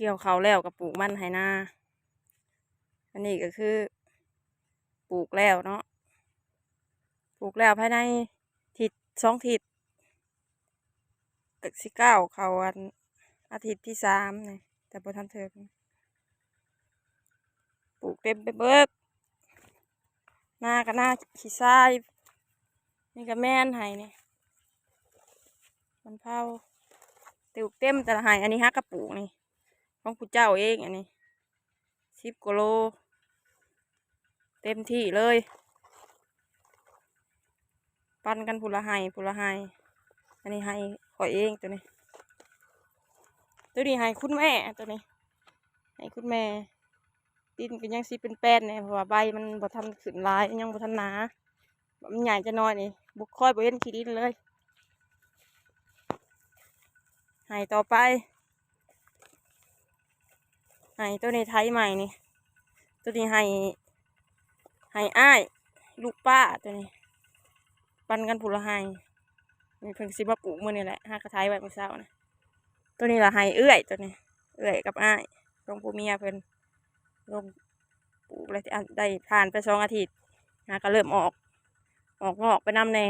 เกี่ยวเขาแล้วกับปลูกมันไหนาอันนี้ก็คือ ปลูกแล้วเนาะปลูกแล้วภายในทิศสองทิศตึกสิเก้าเขาอันอาทิตย์ที่สามเนี่ยแต่พอทันเถิงปลูกเต็มไปเบิดหน้าก็หน้าขี้ทรายนี่ก็แม่นไห้นี่มันเผาติวเต็มแต่ละไห้อันนี้ฮักกระปลูกนี่ ของผู้เจ้าเองอันนี้สิบกิโล เต็มที่เลย ปั้นกันพุละไห้พุละไห้อันนี้ไห้ข่อยเองตัวนี้ ตัวนี้ไห้คุณแม่ตัวนี้ไห้คุณแม่ดินก็ยังสิเป็นแป้นเนี่ยเพราะว่าใบมันบ่ทันขึ้นลายยังบ่ทันหนามันใหญ่จะน้อยนี่บุกค่อยบ่เห็นขี้ดินเลยไห้ต่อไป ให้ตัวนี้ไทยใหม่นี่ ตัวนี้ให้ให้อ้าย ลูกป้าตัวนี้ ปันกันผุละให้มีเพิ่งสิมาปลูกมือนี่แหละห้ากระไทยไว้เมื่อเช้านะตัวนี้ละให้เอื้อยตัวนี้ เอื้อยกับอ้ายลงปูเมียเพิ่นลงปลูกเลยอันได้ผ่านไปสองอาทิตย์หาก็เริ่มออก ออกงอกไปน้ำแน่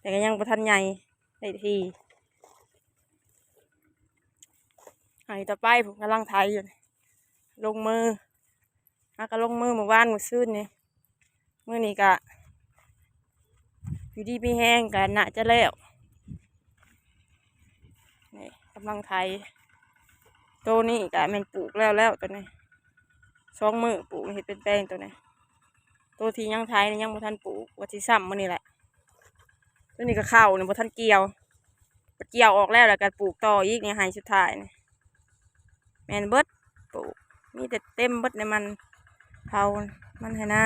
แต่ก็ยังประทันใหญ่ได้ทีให้ต่อไปผมกำลังไทยอยู่ ลงมือฮาก็ลงมือเมื่อวานมื่อซื่นนี่เมื่อนี้กะ อยู่ดีไมีแห้งกันน่าจะแล้วนี่กำลังไทยตัวนี้กะแมันปลูกแล้วแล้วตัวนี้สองมือปลูกเห็ดเป็นแป้งตัวนี้ตัวที่ยังไทยนี่ยังบ่ทันปลูกวัชิซ้ำมื่อนี้แหละตัวนี้ก็เข้าเนี่ยบ่ทันเกี่ยวเกี่ยวออกแล้วแล้วก็ปลูกต่ออีกเนี่ยให้สุดท้ายนี่แมนเบิดปลูก มีแต่เต็มบดในมันเผามันให้หน้า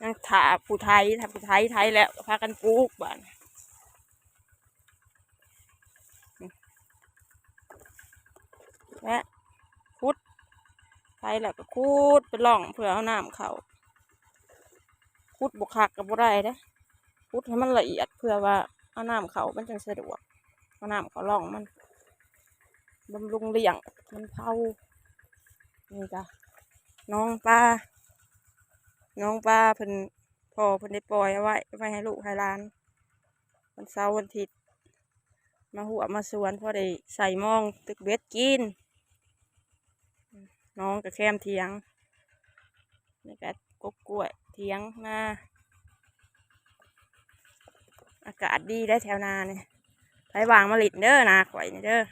ยังถาผู้ไทยถ้าผู้ไทยไทยแล้วพากันปลูกบ้านและคุดไทยแล้วก็คุดไปล่องเพื่อเอาน้ำเขา พุดบกคักกับบ่ได้เด้พุดให้มันละเอียดเพื่อว่าเอาน้ำเขามันจังสะดวกเอาน้ำเขาล่องมันบำรุงเลี้ยงมันเผานี่จ้ะน้องปลาน้องปลาเพิ่นพ่อเพิ่นได้ปล่อยเอาไว้ไว้ให้ลูกให้หลานวันเสาร์วันอาทิตย์มาหัวมาสวนพอได้ใส่มองตึกเบ็ดกิน น้องกับแคมเทียงนี่ก็กบกล้วย เทียงนาอากาศดีได้แถวนาเนี่ยไปวางมาลิดเด้อนาข่อยเด้อ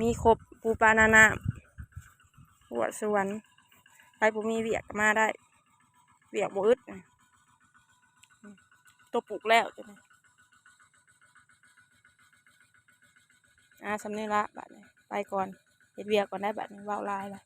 มีครบปูปลานานาหัวสวนไปปูมีเวียกมาได้ เวียกบ่อึดนะตัวปลูกแล้วจ้ะเนี่ยอ่าสำเนีละบัดนี้ไปก่อนเฮ็ดเวียกก่อนได้บัดนี้เว้าลายเละ